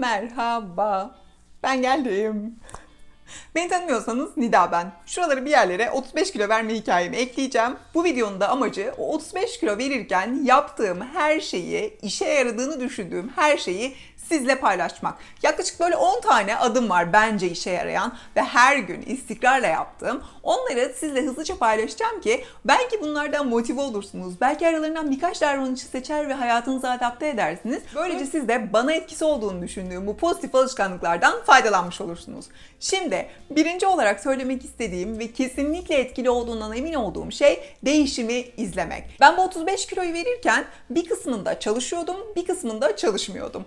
Merhaba. Ben geldim. Beni tanımıyorsanız Nida ben. Şuraları bir yerlere 35 kilo verme hikayemi ekleyeceğim. Bu videonun da amacı o 35 kilo verirken yaptığım her şeyi, işe yaradığını düşündüğüm her şeyi sizle paylaşmak. Yaklaşık böyle 10 tane adım var bence işe yarayan ve her gün istikrarla yaptığım. Onları sizle hızlıca paylaşacağım ki belki bunlardan motive olursunuz. Belki aralarından birkaç davranışı seçer ve hayatınıza adapte edersiniz. Böylece siz de bana etkisi olduğunu düşündüğüm bu pozitif alışkanlıklardan faydalanmış olursunuz. Şimdi birinci olarak söylemek istediğim ve kesinlikle etkili olduğundan emin olduğum şey değişimi izlemek. Ben bu 35 kiloyu verirken bir kısmında çalışıyordum, bir kısmında çalışmıyordum.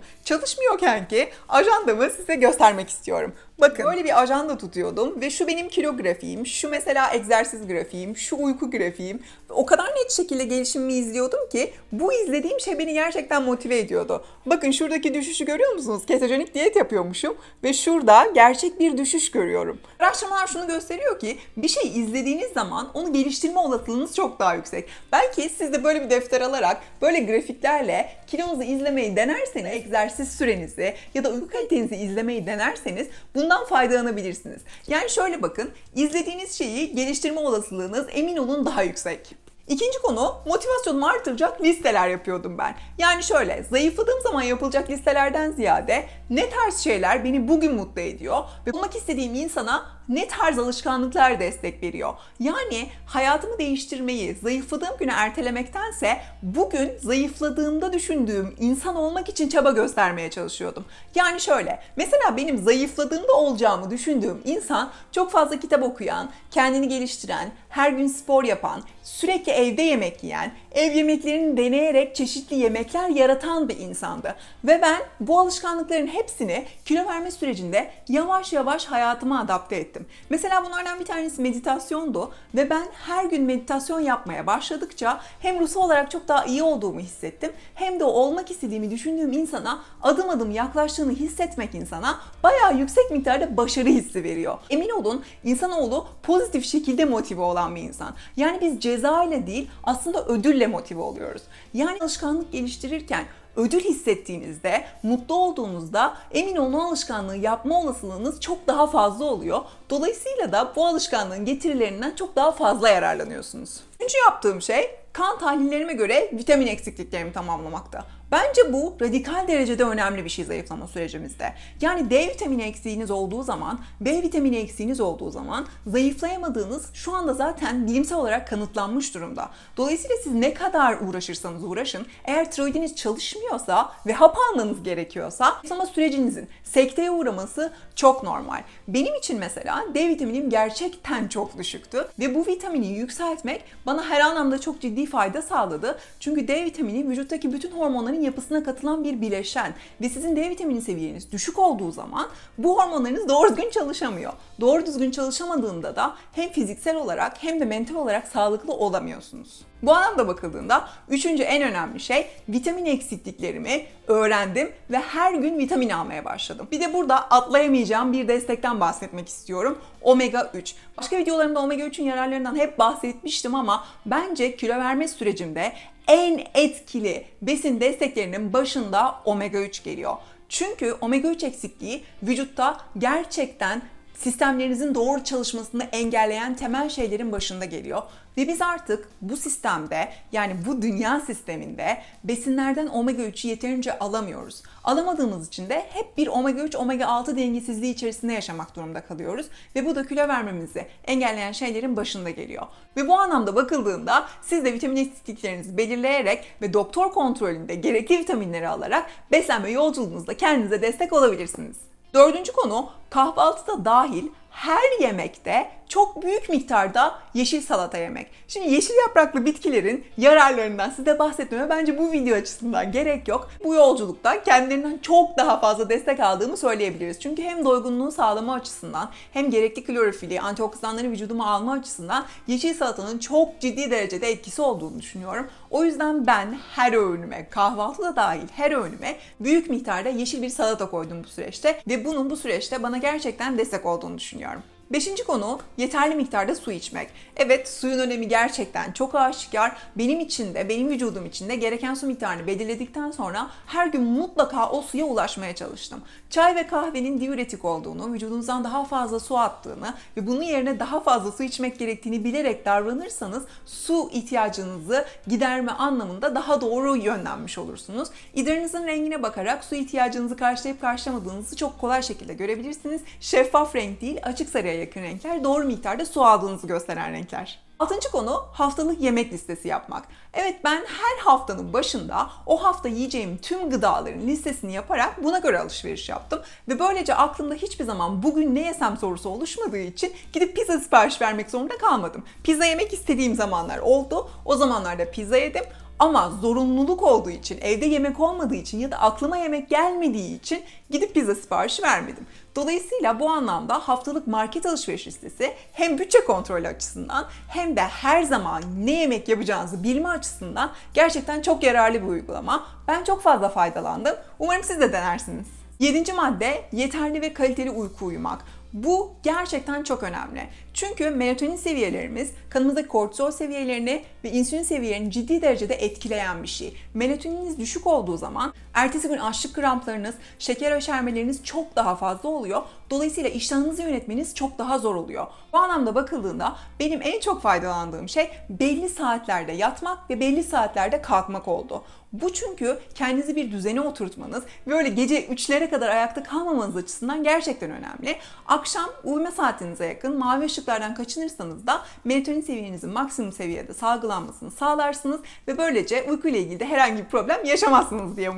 Çalışmıyorken ki ajandamı size göstermek istiyorum. Bakın böyle bir ajanda tutuyordum ve şu benim kilo grafiğim, şu mesela egzersiz grafiğim, şu uyku grafiğim. O kadar net şekilde gelişimimi izliyordum ki bu izlediğim şey beni gerçekten motive ediyordu. Bakın şuradaki düşüşü görüyor musunuz? Ketojenik diyet yapıyormuşum ve şurada gerçek bir düşüş görüyorum. Araştırmalar şunu gösteriyor ki bir şey izlediğiniz zaman onu geliştirme olasılığınız çok daha yüksek. Belki siz de böyle bir defter alarak böyle grafiklerle kilonuzu izlemeyi denerseniz, egzersiz sürenizi ya da uyku kalitenizi izlemeyi denerseniz bundan faydalanabilirsiniz. Yani şöyle bakın, izlediğiniz şeyi geliştirme olasılığınız emin olun daha yüksek. İkinci konu motivasyonumu artıracak listeler yapıyordum ben. Yani şöyle zayıfladığım zaman yapılacak listelerden ziyade ne tarz şeyler beni bugün mutlu ediyor ve olmak istediğim insana ne tarz alışkanlıklar destek veriyor. Yani hayatımı değiştirmeyi zayıfladığım güne ertelemektense bugün zayıfladığımda düşündüğüm insan olmak için çaba göstermeye çalışıyordum. Yani şöyle mesela benim zayıfladığımda olacağımı düşündüğüm insan çok fazla kitap okuyan, kendini geliştiren, her gün spor yapan, sürekli evde yemek yiyen, ev yemeklerini deneyerek çeşitli yemekler yaratan bir insandı. Ve ben bu alışkanlıkların hepsini kilo verme sürecinde yavaş yavaş hayatıma adapte ettim. Mesela bunlardan bir tanesi meditasyondu ve ben her gün meditasyon yapmaya başladıkça hem ruhsal olarak çok daha iyi olduğumu hissettim hem de olmak istediğimi düşündüğüm insana adım adım yaklaştığını hissetmek insana bayağı yüksek miktarda başarı hissi veriyor. Emin olun insanoğlu pozitif şekilde motive olan bir insan. Yani biz ceza ile değil aslında ödülle motive oluyoruz. Yani alışkanlık geliştirirken ödül hissettiğinizde, mutlu olduğunuzda emin olun alışkanlığı yapma olasılığınız çok daha fazla oluyor. Dolayısıyla da bu alışkanlığın getirilerinden çok daha fazla yararlanıyorsunuz. Üçüncü yaptığım şey kan tahlillerime göre vitamin eksikliklerimi tamamlamakta. Bence bu radikal derecede önemli bir şey zayıflama sürecimizde. Yani D vitamini eksiğiniz olduğu zaman, B vitamini eksiğiniz olduğu zaman zayıflayamadığınız şu anda zaten bilimsel olarak kanıtlanmış durumda. Dolayısıyla siz ne kadar uğraşırsanız uğraşın, eğer tiroidiniz çalışmıyorsa ve hap almanız gerekiyorsa zayıflama sürecinizin sekteye uğraması çok normal. Benim için mesela D vitaminim gerçekten çok düşüktü ve bu vitamini yükseltmek bana her anlamda çok ciddi fayda sağladı. Çünkü D vitamini vücuttaki bütün hormonların yapısına katılan bir bileşen ve sizin D vitamini seviyeniz düşük olduğu zaman bu hormonlarınız doğru düzgün çalışamıyor. Doğru düzgün çalışamadığında da hem fiziksel olarak hem de mental olarak sağlıklı olamıyorsunuz. Bu anlamda bakıldığında üçüncü en önemli şey vitamin eksikliklerimi öğrendim ve her gün vitamin almaya başladım. Bir de burada atlayamayacağım bir destekten bahsetmek istiyorum. Omega 3. Başka videolarımda omega 3'ün yararlarından hep bahsetmiştim ama bence kilo verme sürecimde en etkili besin desteklerinin başında omega 3 geliyor. Çünkü omega 3 eksikliği vücutta gerçekten sistemlerinizin doğru çalışmasını engelleyen temel şeylerin başında geliyor. Ve biz artık bu sistemde yani bu dünya sisteminde besinlerden omega 3'ü yeterince alamıyoruz. Alamadığımız için de hep bir omega 3 omega 6 dengesizliği içerisinde yaşamak durumunda kalıyoruz ve bu da kilo vermemizi engelleyen şeylerin başında geliyor. Ve bu anlamda bakıldığında siz de vitamin eksikliklerinizi belirleyerek ve doktor kontrolünde gerekli vitaminleri alarak beslenme yolculuğunuzda kendinize destek olabilirsiniz. Dördüncü konu kahvaltıda dahil her yemekte çok büyük miktarda yeşil salata yemek. Şimdi yeşil yapraklı bitkilerin yararlarından size bahsetmeme bence bu video açısından gerek yok. Bu yolculukta kendilerinden çok daha fazla destek aldığımı söyleyebiliriz. Çünkü hem doygunluğu sağlama açısından hem gerekli klorofili, antioksidanları vücuduma alma açısından yeşil salatanın çok ciddi derecede etkisi olduğunu düşünüyorum. O yüzden ben her öğünüme, kahvaltıda dahil her öğünüme büyük miktarda yeşil bir salata koydum bu süreçte ve bunun bu süreçte bana gerçekten destek olduğunu düşünüyorum. Beşinci konu yeterli miktarda su içmek. Evet suyun önemi gerçekten çok aşikar. Benim için de benim vücudum için de gereken su miktarını belirledikten sonra her gün mutlaka o suya ulaşmaya çalıştım. Çay ve kahvenin diüretik olduğunu, vücudunuzdan daha fazla su attığını ve bunun yerine daha fazla su içmek gerektiğini bilerek davranırsanız su ihtiyacınızı giderme anlamında daha doğru yönlenmiş olursunuz. İdrarınızın rengine bakarak su ihtiyacınızı karşılayıp karşılamadığınızı çok kolay şekilde görebilirsiniz. Şeffaf renk değil, açık sarıya yakın renkler doğru miktarda su aldığınızı gösteren renkler. Altıncı konu haftalık yemek listesi yapmak. Evet ben her haftanın başında o hafta yiyeceğim tüm gıdaların listesini yaparak buna göre alışveriş yaptım. Ve böylece aklımda hiçbir zaman bugün ne yesem sorusu oluşmadığı için gidip pizza sipariş vermek zorunda kalmadım. Pizza yemek istediğim zamanlar oldu. O zamanlarda pizza yedim. Ama zorunluluk olduğu için, evde yemek olmadığı için ya da aklıma yemek gelmediği için gidip pizza siparişi vermedim. Dolayısıyla bu anlamda haftalık market alışveriş listesi hem bütçe kontrolü açısından hem de her zaman ne yemek yapacağınızı bilme açısından gerçekten çok yararlı bir uygulama. Ben çok fazla faydalandım. Umarım siz de denersiniz. Yedinci madde yeterli ve kaliteli uyku uyumak. Bu gerçekten çok önemli. Çünkü melatonin seviyelerimiz kanımızdaki kortizol seviyelerini ve insülin seviyelerini ciddi derecede etkileyen bir şey. Melatoniniz düşük olduğu zaman ertesi gün açlık kramplarınız, şeker aşermeleriniz çok daha fazla oluyor. Dolayısıyla iştahınızı yönetmeniz çok daha zor oluyor. Bu anlamda bakıldığında benim en çok faydalandığım şey belli saatlerde yatmak ve belli saatlerde kalkmak oldu. Bu çünkü kendinizi bir düzene oturtmanız ve öyle gece 3'lere kadar ayakta kalmamanız açısından gerçekten önemli. Akşam uyuma saatinize yakın mavi ışıklardan kaçınırsanız da melatonin seviyenizin maksimum seviyede salgılanmasını sağlarsınız ve böylece uyku ile ilgili de herhangi bir problem yaşamazsınız diye.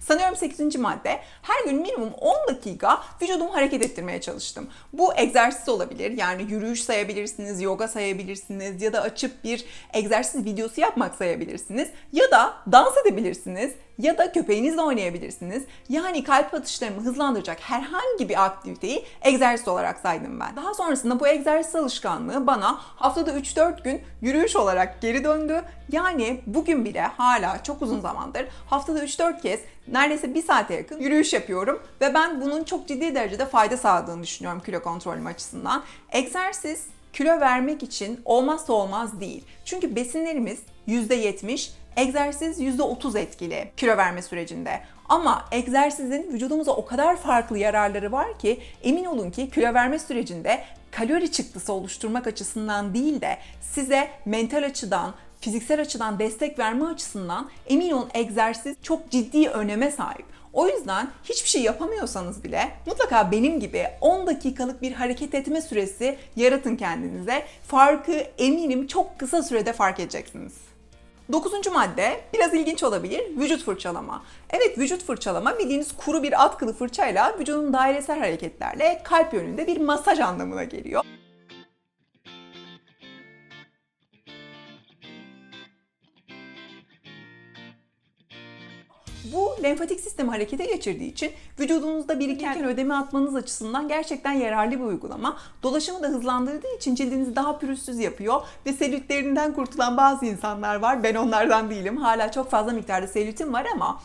Sanıyorum 8. madde her gün minimum 10 dakika vücudumu hareket ettirmeye çalıştım. Bu egzersiz olabilir yani yürüyüş sayabilirsiniz, yoga sayabilirsiniz ya da açıp bir egzersiz videosu yapmak sayabilirsiniz ya da dans edebilirsiniz ya da köpeğinizle oynayabilirsiniz. Yani kalp atışlarımı hızlandıracak herhangi bir aktiviteyi egzersiz olarak saydım ben. Daha sonrasında bu egzersiz alışkanlığı bana haftada 3-4 gün yürüyüş olarak geri döndü. Yani bugün bile hala çok uzun zamandır haftada 3-4 kez neredeyse bir saate yakın yürüyüş yapıyorum ve ben bunun çok ciddi derecede fayda sağladığını düşünüyorum kilo kontrolüm açısından. Egzersiz kilo vermek için olmazsa olmaz değil. Çünkü besinlerimiz %70, egzersiz %30 etkili kilo verme sürecinde. Ama egzersizin vücudumuza o kadar farklı yararları var ki emin olun ki kilo verme sürecinde kalori çıktısı oluşturmak açısından değil de size mental açıdan, fiziksel açıdan destek verme açısından emin olun egzersiz çok ciddi öneme sahip. O yüzden hiçbir şey yapamıyorsanız bile mutlaka benim gibi 10 dakikalık bir hareket etme süresi yaratın kendinize. Farkı eminim çok kısa sürede fark edeceksiniz. Dokuzuncu madde biraz ilginç olabilir. Vücut fırçalama. Evet vücut fırçalama bildiğiniz kuru bir atkılı fırçayla vücudun dairesel hareketlerle kalp yönünde bir masaj anlamına geliyor. Lenfatik sistemi harekete geçirdiği için vücudunuzda biriken ödemi atmanız açısından gerçekten yararlı bir uygulama. Dolaşımı da hızlandırdığı için cildinizi daha pürüzsüz yapıyor ve selülitlerinden kurtulan bazı insanlar var. Ben onlardan değilim. Hala çok fazla miktarda selülitim var ama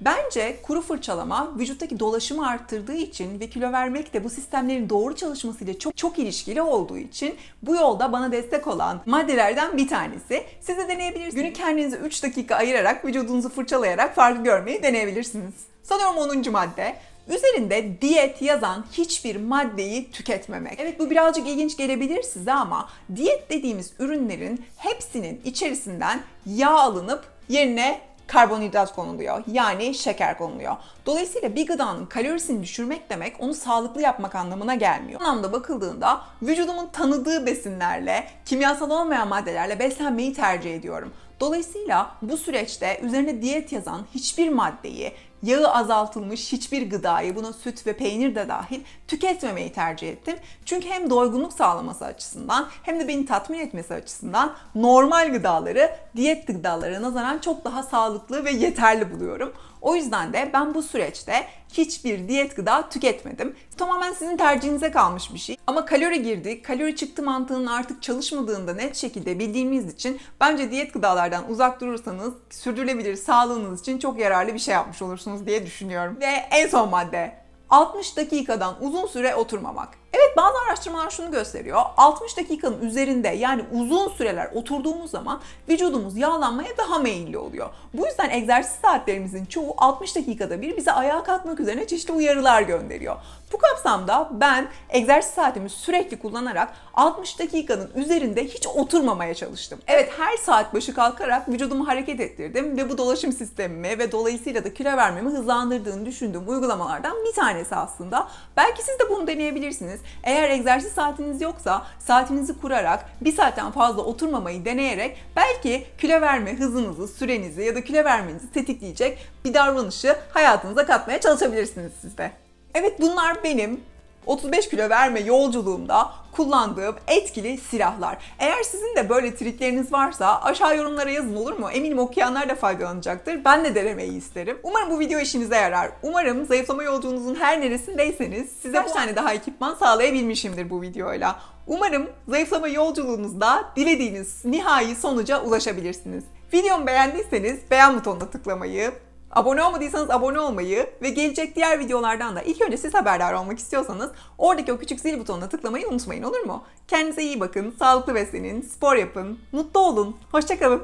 Bence kuru fırçalama vücuttaki dolaşımı arttırdığı için ve kilo vermek de bu sistemlerin doğru çalışmasıyla çok çok ilişkili olduğu için bu yolda bana destek olan maddelerden bir tanesi. Siz de deneyebilirsiniz. Günü kendinize 3 dakika ayırarak vücudunuzu fırçalayarak farkı görmeyi deneyebilirsiniz. Sanıyorum 10. madde Üzerinde diyet yazan hiçbir maddeyi tüketmemek. Evet bu birazcık ilginç gelebilir size ama diyet dediğimiz ürünlerin hepsinin içerisinden yağ alınıp yerine karbonhidrat konuluyor. Yani şeker konuluyor. Dolayısıyla bir gıdanın kalorisini düşürmek demek onu sağlıklı yapmak anlamına gelmiyor. Bu anlamda bakıldığında vücudumun tanıdığı besinlerle, kimyasal olmayan maddelerle beslenmeyi tercih ediyorum. Dolayısıyla bu süreçte üzerine diyet yazan hiçbir maddeyi, yağı azaltılmış hiçbir gıdayı, buna süt ve peynir de dahil tüketmemeyi tercih ettim. Çünkü hem doygunluk sağlaması açısından hem de beni tatmin etmesi açısından normal gıdaları diyet gıdalara nazaran çok daha sağlıklı ve yeterli buluyorum. O yüzden de ben bu süreçte hiçbir diyet gıda tüketmedim. Tamamen sizin tercihinize kalmış bir şey. Ama kalori girdi, kalori çıktı mantığının artık çalışmadığını da net şekilde bildiğimiz için bence diyet gıdalardan uzak durursanız sürdürülebilir sağlığınız için çok yararlı bir şey yapmış olursunuz diye düşünüyorum. Ve en son madde 60 dakikadan uzun süre oturmamak. Bazı araştırmalar şunu gösteriyor. 60 dakikanın üzerinde yani uzun süreler oturduğumuz zaman vücudumuz yağlanmaya daha meyilli oluyor. Bu yüzden egzersiz saatlerimizin çoğu 60 dakikada bir bize ayağa kalkmak üzerine çeşitli uyarılar gönderiyor. Bu kapsamda ben egzersiz saatimi sürekli kullanarak 60 dakikanın üzerinde hiç oturmamaya çalıştım. Evet her saat başı kalkarak vücudumu hareket ettirdim ve bu dolaşım sistemimi ve dolayısıyla da kilo vermemi hızlandırdığını düşündüğüm uygulamalardan bir tanesi aslında. Belki siz de bunu deneyebilirsiniz. Eğer egzersiz saatiniz yoksa saatinizi kurarak bir saatten fazla oturmamayı deneyerek belki kilo verme hızınızı, sürenizi ya da kilo vermenizi tetikleyecek bir davranışı hayatınıza katmaya çalışabilirsiniz siz de. Evet bunlar benim 35 kilo verme yolculuğumda kullandığım etkili silahlar. Eğer sizin de böyle trikleriniz varsa aşağı yorumlara yazın olur mu? Eminim okuyanlar da faydalanacaktır. Ben de denemeyi isterim. Umarım bu video işinize yarar. Umarım zayıflama yolculuğunuzun her neresindeyseniz size bir tane daha ekipman sağlayabilmişimdir bu videoyla. Umarım zayıflama yolculuğunuzda dilediğiniz nihai sonuca ulaşabilirsiniz. Videomu beğendiyseniz beğen butonuna tıklamayı, Abone olmadıysanız abone olmayı ve gelecek diğer videolardan da ilk önce siz haberdar olmak istiyorsanız oradaki o küçük zil butonuna tıklamayı unutmayın olur mu? Kendinize iyi bakın, sağlıklı beslenin, spor yapın, mutlu olun, hoşçakalın.